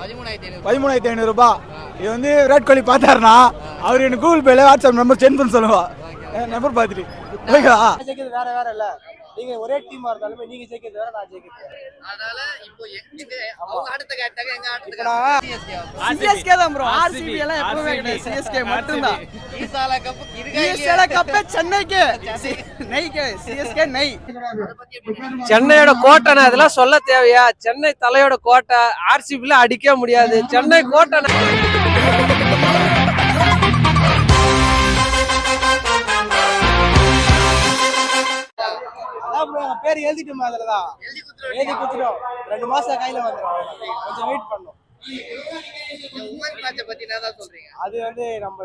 பதிமூணாயிரத்தி ஐநூறு பதிமூணாயிரத்தி ஐநூறுரூபா இது வந்து விராட் கோலி பார்த்தாருன்னா அவர் எனக்கு கூகுள் பேல வாட்ஸ்அப் நம்பர் சென்ட் பண்ண சொல்லுவா நம்பர் பார்த்துட்டு. ஓகேவா? ஜெயிக்கிறது வேற வேற இல்ல. நீங்க ஒரே டீமா இருந்தாலுமே நீங்க ஜெயிக்கிறது வேற நான் ஜெயிக்கிறது. அதனால இப்போ எங்க அவங்க ஆட்டத்தை கேட்டாங்க எங்க ஆட்டத்துக்கு சிஎஸ்கே தான் ப்ரோ ஆர்சிபி எல்லாம் எப்பவுமே கிடையாது. சிஎஸ்கே மட்டும்தான். ஈசாலா கப் இருக்கா சிஎஸ்கே கப்பே சென்னைக்கு. நெய்க்கு சிஎஸ்கே நெய். சென்னையோட கோட்டைனா இதெல்லாம் சொல்ல தேவையா? சென்னை தலையோட கோட்டை ஆர்சிபில அடிக்க முடியாது. சென்னை கோட்டை பேர் எழுதிட்டோமே அதுலதான். எழுதி குத்துறோம் எழுதி கொடுத்துட்டோம். ரெண்டு மாசம் கையில வந்துடும். கொஞ்சம் வெயிட் பண்ணும். அது வந்து நம்ம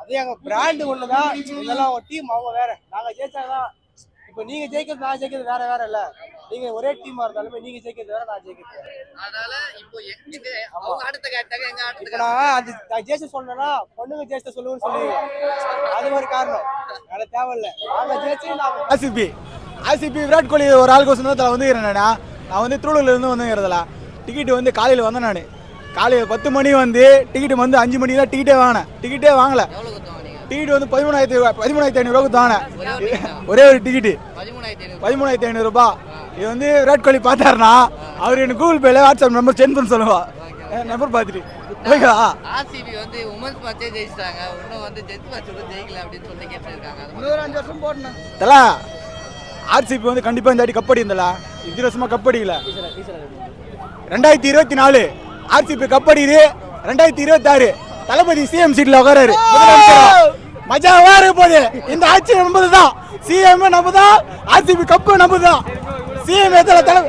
அது எங்க பிராண்ட் ஒண்ணுதான். இதெல்லாம் டீம் அவங்க வேற. நாங்க ஜெயிச்சாதான் இப்ப நீங்க ஜெயிக்கிறது நான் ஜெயிக்கிறது வேற வேற இல்ல. நீங்க ஒரே டீமா இருந்தாலுமே நீங்க ஜெயிக்கிறது வேற நான் ஜெயிக்கிறது. அதனால இப்போ எங்க அவங்க ஆட்டத்தை கேட்டாங்க எங்க இப்ப ஆட்டத்துக்கு நான் அது நான் ஜெயிச்ச சொன்னேன்னா பொண்ணுங்க ஜெயிச்ச சொல்லுவேன்னு சொல்லுவீங்க அது ஒரு காரணம். வேற தேவையில்ல. நாங்க ஜெயிச்சு நாங்க ஆர்சிபி ஆர்சிபி விராட் கோலி ஒரு ஆளுக்கு சொந்தத்தில் வந்துக்கிறேன் நான். நான் வந்து திருவள்ளூர்லேருந்து வந்துங்கிறதுல டிக்கெட் வந்து காலையில் வந்தேன் நான். காலையில் பத்து மணி வந்து டிக்கெட் வந்து அஞ்சு மணி தான் டிக்கெட்டே வாங்கினேன். டிக்கெட்டே வாங்கல. எவ்வளவு குத்துவாங்க நீங்க டிக்கெட் வந்து பதிமூணாயிரத்தி பதிமூணாயிரத்தி ஐநூறுரூவா வாங்கினேன் ஒரே ஒரு ticket தான். ஒரே ஒரு டிக்கெட்டு பதிமூணாயிரத்தி ஐநூறு பதிமூணாயிரத்தி ஐநூறுரூபா இது வந்து விராட் கோலி பார்த்தாருன்னா அவர் எனக்கு கூகுள் பேல வாட்ஸ்அப் நம்பர் சென்ட் பண்ண சொல்லுவா நம்பர் பார்த்துட்டு. ஓகேவா? ஆர்சிபி வந்து உமன்ஸ் மேட்சே ஜெயிச்சிட்டாங்க. இன்னும் வந்து ஜெட் மேட்ச் கூட ஜெயிக்கல அப்படின்னு சொல்லி கேட்டிருக்காங்க. இன்னொரு அஞ்சு வருஷம் போடணும். தல ஆர்சிபி வந்து கண்டிப்பாக இந்த வாட்டி கப்படி இருந்தல? இது வருஷமா கப்படிக்கல ரெண்டாயிரத்தி இருபத்தி நாலு. ஆர்சிபி கப்படிது ரெண்டாயிரத்தி இருபத்தி ஆறு தளபதி சிஎம் சீட்ல உட்காராரு முதலமைச்சரா. மஜாவா இருக்க போகுது இந்த ஆட்சி நம்பது தான் சிஎம் நம்ம தான் ஆர்சிபி கப்பு நம்ம தான் சிஎம் எத்தனை தலை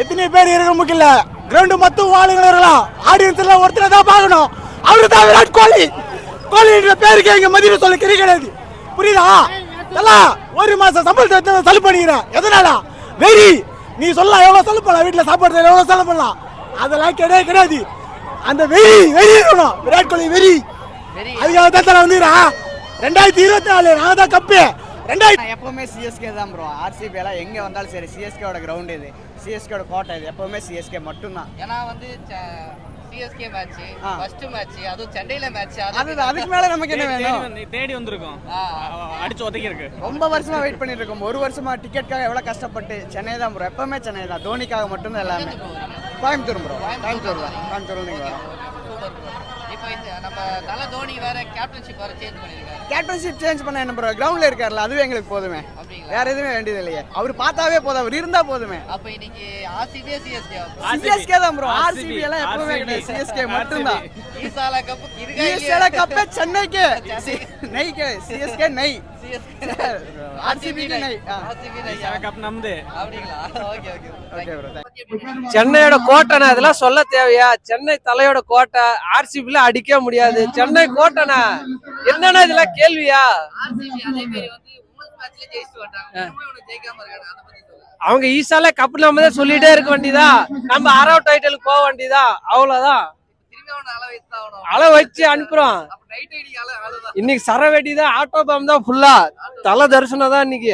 எத்தனை பேர் இருக்க முக்கியல கிரவுண்ட் மொத்தம் ஆளுங்க இருக்கலாம் ஆடியன்ஸ் எல்லாம் ஒருத்தரை தான் பார்க்கணும். அவரு தான் விராட் கோலி. கோலின்ற பேருக்கு எங்க மதிப்பு சொல்ல கிடையாது. புரியுதா? ஒரு மாசம் சம்பளத்தை சலு பண்ணிக்கிறேன். எதனால? வெறி நீ சொல்லலாம் எவ்வளவு செலவு பண்ணலாம்? வீட்டுல சாப்பாடு செய்ய எவ்வளவு செலவு பண்ணலாம்? அதெல்லாம் கிடையாது கிடையாது. அந்த வெறி வெறி இருக்கணும். விராட் கோலி வெறி. அதுக்காக தான் தலை வந்துக்கிறேன் ரெண்டாயிரத்தி இருபத்தி நாலு நான் தான் கப்பு. ரெண்டாயிரத்தி நான் எப்பவுமே சிஎஸ்கே தான் ப்ரோ ஆர்சிபி எல்லாம் எங்க வந்தாலும் சரி சிஎஸ்கேவோட கிரவுண்ட் இது. சிஎஸ்கேவோட கோட்டை இது. எப்பவுமே சிஎஸ்கே மட்டும்தான். ஏன்னா வந்து சிஎஸ்கே மேட்ச். ஃபர்ஸ்ட் மேட்ச் அதுவும் சென்னையில மேட்ச் அது அதுக்கு மேல நமக்கு என்ன வேணும்? தேடி வந்திருக்கோம். அடிச்சு உதைக்க இருக்கு ரொம்ப வருஷமா வெயிட் பண்ணிட்டு இருக்கோம் ஒரு வருஷமா டிக்கெட்காக எவ்வளவு கஷ்டப்பட்டு சென்னை தான் ப்ரோ எப்பவுமே சென்னை தான். தோனிக்காக மட்டும்தான் எல்லாமே. கோயம்புத்தூர். ப்ரோ கோயம்புத்தூர் தான். கோயம்புத்தூர் நீங்க இப்போ இந்த நம்ம தல தோனி வேற கேப்டன்ஷிப் வேற சேஞ்ச் பண்ணிருக்காரு. கேப்டன்ஷிப் சேஞ்ச் பண்ண என்ன ப்ரோ கிரவுண்ட்ல இருக்கார்ல அதுவே எங்களுக்கு போதுமே. அப்படிங்களா வேற எதுவுமே வேண்டியது இல்லையே அவர் பார்த்தாவே போதும் அவர் இருந்தா போதுமே. அப்ப இன்னைக்கு ஆர்சிபியே சிஎஸ்கே சிஎஸ்கே தான் ப்ரோ ஆர்சிபி எல்லாம் எப்பவுமே கிடையாது. சிஎஸ்கே மட்டும்தான். ஈசாலா கப் இருக்கா சிஎஸ்கே கப்பே சென்னைக்கு. நெய்க்கு. சிஎஸ்கே நெய். சென்னையோட கோட்டைனா இதெல்லாம் சொல்ல தேவையா? சென்னை தலையோட கோட்டை ஆர்சிபில அடிக்க முடியாது. சென்னை கோட்டைனா என்னன்னா இதெல்லாம் கேள்வியா? அவங்க ஈசால கப் நம்ம தான் சொல்லிட்டே இருக்க வேண்டியதா? நம்ம அரவ் டைட்டிலுக்கு போக வேண்டியதா? அவ்வளவுதான். அளவு வச்சு அனுப்புறோம். இன்னைக்கு சரவெட்டி தான் ஆட்டோ பாம் தான் ஃபுல்லா தலை தரிசனம் தான் இன்னைக்கு.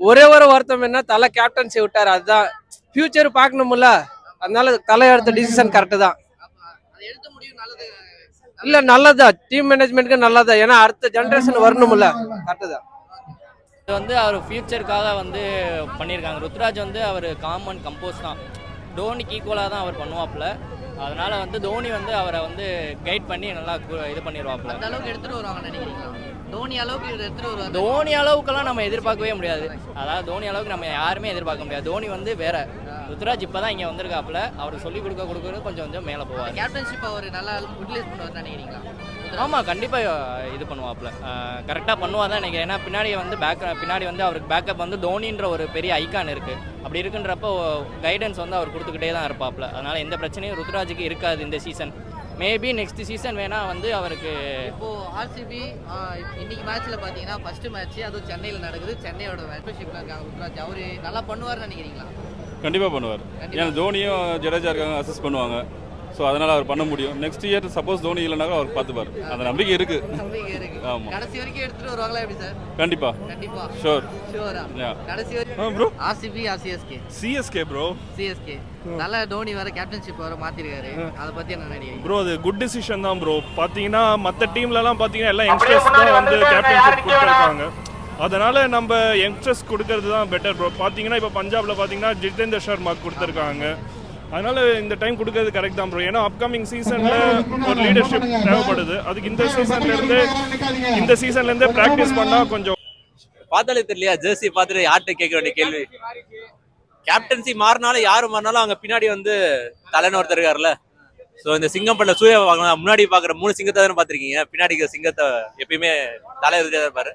ஒரே ஒரு வருத்தம் என்ன தலை கேப்டன்சி விட்டாரு அதுதான். ஃபியூச்சர் பார்க்கணும்ல. அதனால தலை எடுத்த டிசிஷன் கரெக்டு தான் இல்ல நல்லதா. டீம் மேனேஜ்மெண்ட்க்கு நல்லதா. ஏன்னா அடுத்த ஜெனரேஷன் வரணும்ல. கரெக்டு தான். இது வந்து அவர் ஃபியூச்சருக்காக வந்து பண்ணியிருக்காங்க. ருத்ராஜ் வந்து அவர் காமன் கம்போஸ் தான். தோனிக்கு ஈக்குவலாக தான் அவர் பண்ணுவாப்புல. அதனால வந்து தோனி வந்து அவரை வந்து கைட் பண்ணி நல்லா இது பண்ணிடுவாப்புல அந்த அளவுக்கு எடுத்துட்டு வருவாங்க நினைக்கிறீங்களா? தோனி அளவுக்கு இவர் எடுத்துட்டு வருவாங்க தோனி அளவுக்குலாம் நம்ம எதிர்பார்க்கவே முடியாது. அதாவது தோனி அளவுக்கு நம்ம யாருமே எதிர்பார்க்க முடியாது. தோனி வந்து வேற ருத்ராஜ் இப்போ தான் இங்கே வந்திருக்காப்புல. அவருக்கு சொல்லி கொடுக்க கொடுக்க கொஞ்சம் கொஞ்சம் மேலே போவார். கேப்டன்ஷிப் அவர் நல்லா யூட்டிலைஸ் பண்ணுவார் நினைக்கிறீங்களா? ஆமாம் கண்டிப்பாக இது பண்ணுவாப்புல. கரெக்டாக பண்ணுவார் தான் நினைக்கிறேன். ஏன்னா பின்னாடி வந்து பேக் பின்னாடி வந்து அவருக்கு பேக்கப் வந்து தோனின்ற ஒரு பெரிய ஐகான் இருக்குது அப்படி இருக்குன்றப்போ கைடன்ஸ் வந்து அவர் கொடுத்துக்கிட்டே தான் இருப்பாப்புல. அதனால் எந்த பிரச்சனையும் ருத்ராஜுக்கு இருக்காது இந்த சீசன் மேபி நெக்ஸ்ட் சீசன் வேணால் வந்து அவருக்கு இப்போ ஆர்சிபி இன்னைக்கு மேட்ச்ல பாத்தீங்கன்னா ஃபர்ஸ்ட் மேட்ச் அதுவும் சென்னையில நடக்குது. சென்னையோட மெம்பர்ஷிப்ல இருக்காங்க ருத்ராஜ். அவரு நல்லா பண்ணுவார்னு நினைக்கிறீங்களா? கண்டிப்பாக பண்ணுவார். கண்டிப்பா. ஏன்னா தோனியும் ஜடேஜா இருக்காங்க அசஸ் பண்ணுவாங்க. ஸோ அதனால் அவர் பண்ண முடியும். நெக்ஸ்ட் இயர் சப்போஸ் தோனி இல்லைனாலும் அவர் பார்த்துப்பார். அந்த நம்பிக்கை இருக்குது நம்பிக்கை இருக்கு. ஆமா. கடைசி வரைக்கும் எடுத்துட்டு வருவாங்களா எப்படி சார்? கண்டிப்பாக கண்டிப்பா. ஷோர் ஷூரா. கடைசி வரைக்கும் ப்ரோ ஆர்சிபி ஆர்சிஎஸ்கே சிஎஸ்கே ப்ரோ சிஎஸ்கே நல்ல தோனி வேற கேப்டன்ஷிப் வேற மாத்திருக்காரு. அதை பத்தி என்ன நினைக்கிறீங்க? ப்ரோ அது குட் டிசிஷன் தான் ப்ரோ பார்த்தீங்கன்னா மற்ற டீம்லலாம் பார்த்தீங்கன்னா எல்லாம் யங்ஸ்டர்ஸ் தான் வந்து கேப்டன்ஷிப் கொடுத்துருக்காங்க அதனால நம்ம யங்ஸ்டர்ஸ் கொடுக்கறது தான் பெட்டர் ப்ரோ பார்த்தீங்கன்னா இப்போ பஞ்சாப்ல பார்த்தீங்கன்னா ஜிதேந்தர் சர்மாக்கு கொடுத்துருக்காங்க. அதனால இந்த டைம் கொடுக்கறது கரெக்ட் தான் ப்ரோ ஏன்னா அப்கமிங் சீசன்ல ஒரு லீடர்ஷிப் தேவைப்படுது. அதுக்கு இந்த சீசன்ல இருந்து இந்த சீசன்லேருந்தே ப்ராக்டிஸ் பண்ணா கொஞ்சம் பார்த்தாலே தெரியலையா? ஜெர்சி பார்த்துட்டு யார்கிட்ட கேட்க வேண்டிய கேள்வி? கேப்டன்சி மாறினாலும் யாரு மாறினாலும் அங்க பின்னாடி வந்து தலைன்னு ஒருத்தர் இருக்காருல்ல. ஸோ இந்த சிங்கம் பண்ண சூய வாங்கலாம். முன்னாடி பாக்குற மூணு சிங்கத்தை தானே பார்த்துருக்கீங்க. பின்னாடி சிங்கத்தை எப்பயுமே தலை இருந்தே இருப்பாரு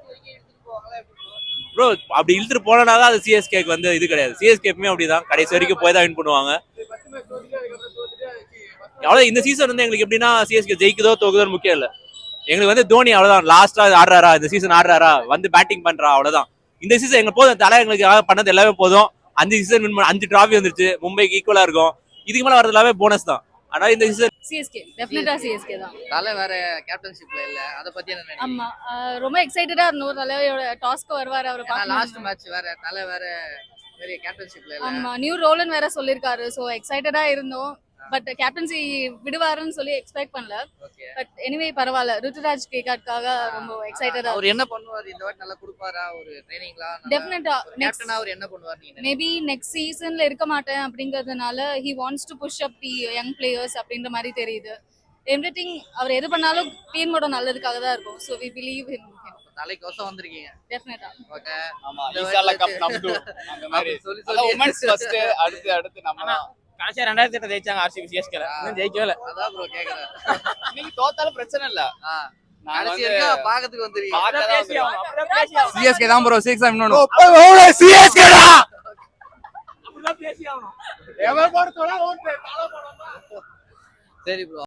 ப்ரோ அப்படி இழுத்துட்டு போனனால அது சிஎஸ்கேக்கு வந்து இது கிடையாது. சிஎஸ்கே எப்பவுமே அப்படிதான். கடைசி வரைக்கும் போய் தான் வின் பண்ணுவாங்க. அவ்வளோ இந்த சீசன் வந்து எங்களுக்கு எப்படின்னா சிஎஸ்கே ஜெயிக்குதோ தோக்குதோ முக்கியம் இல்லை. எங்களுக்கு வந்து தோனி அவ்வளவுதான். லாஸ்டா ஆடுறாரா? இந்த சீசன் ஆடுறாரா? வந்து பேட்டிங் பண்றா அவ்வளவுதான். இந்த சீசன் எங்களுக்கு போதும். தலை எங்களுக்கு பண்ணது எல்லாமே போதும். அஞ்சு சீசன் வின் பண்ண அஞ்சு டிராஃபி வந்துருச்சு. மும்பைக்கு ஈக்குவலா இருக்கும். இதுக்கு மேல வரது எல்லாமே போனஸ் தான். ஆனா இந்த சீசன் சிஎஸ்கே டெஃபினட்டா சிஎஸ்கே தான். தலை வேற கேப்டன்ஷிப்ல இல்ல. அதை பத்தி என்ன ஆமா. ரொம்ப எக்ஸைட்டடா இருந்தோம். தலையோட டாஸ்க்கு வருவாரு அவர் லாஸ்ட் மேட்ச் வேற தலை வேற பெரிய கேப்டன்ஷிப்ல இல்ல. ஆமா. நியூ ரோலன் வேற சொல்லிருக்காரு. சோ எக்ஸைட்டடா இருந்தோம். பட் கேப்டன்சி விடுவாருன்னு சொல்லி எக்ஸ்பெக்ட் பண்ணல. பட் எனிவே பரவாயில்ல. ருத்துராஜ் கேக்காட்காக ரொம்ப எக்ஸைட்டடா அவர் என்ன பண்ணுவார்? இந்த வாட்டி நல்லா கொடுப்பாரா? ஒரு ட்ரைனிங்லாம் டெஃபினட்டா கேப்டனா அவர் என்ன பண்ணுவார் நீங்க? மேபி நெக்ஸ்ட் சீசன்ல இருக்க மாட்டேன் அப்படிங்கறதுனால he wants to push up the young players அப்படின்ற மாதிரி தெரியுது. எவ்ரி அவர் எது பண்ணாலும் டீமோட நல்லதுக்காக தான் இருக்கும். ஸோ வி பிலீவ் ஹிம் தலைக்கோசம் வந்திருக்கீங்க. டெஃபினட்டா ஓகே ஆமா ஈசால கப் நம் அந்த மாதிரி. அப்படி சொல்லி சொல்லி உமன்ஸ் ஃபர்ஸ்ட் அடுத்து அடுத்து நம்ம கடைசியா ரெண்டாயிரத்தி எட்டு ஜெயிச்சாங்க ஆர்சிபி சிஎஸ்கேல இன்னும் ஜெயிக்கவே இல்லை. அதான் ப்ரோ கேக்குறேன். இன்னைக்கு தோத்தாலும் பிரச்சனை இல்ல. நாங்க. சிஎஸ்கே தான் ப்ரோ சிக்ஸ் இன்னொன்னு. ஓட்டு சரி ப்ரோ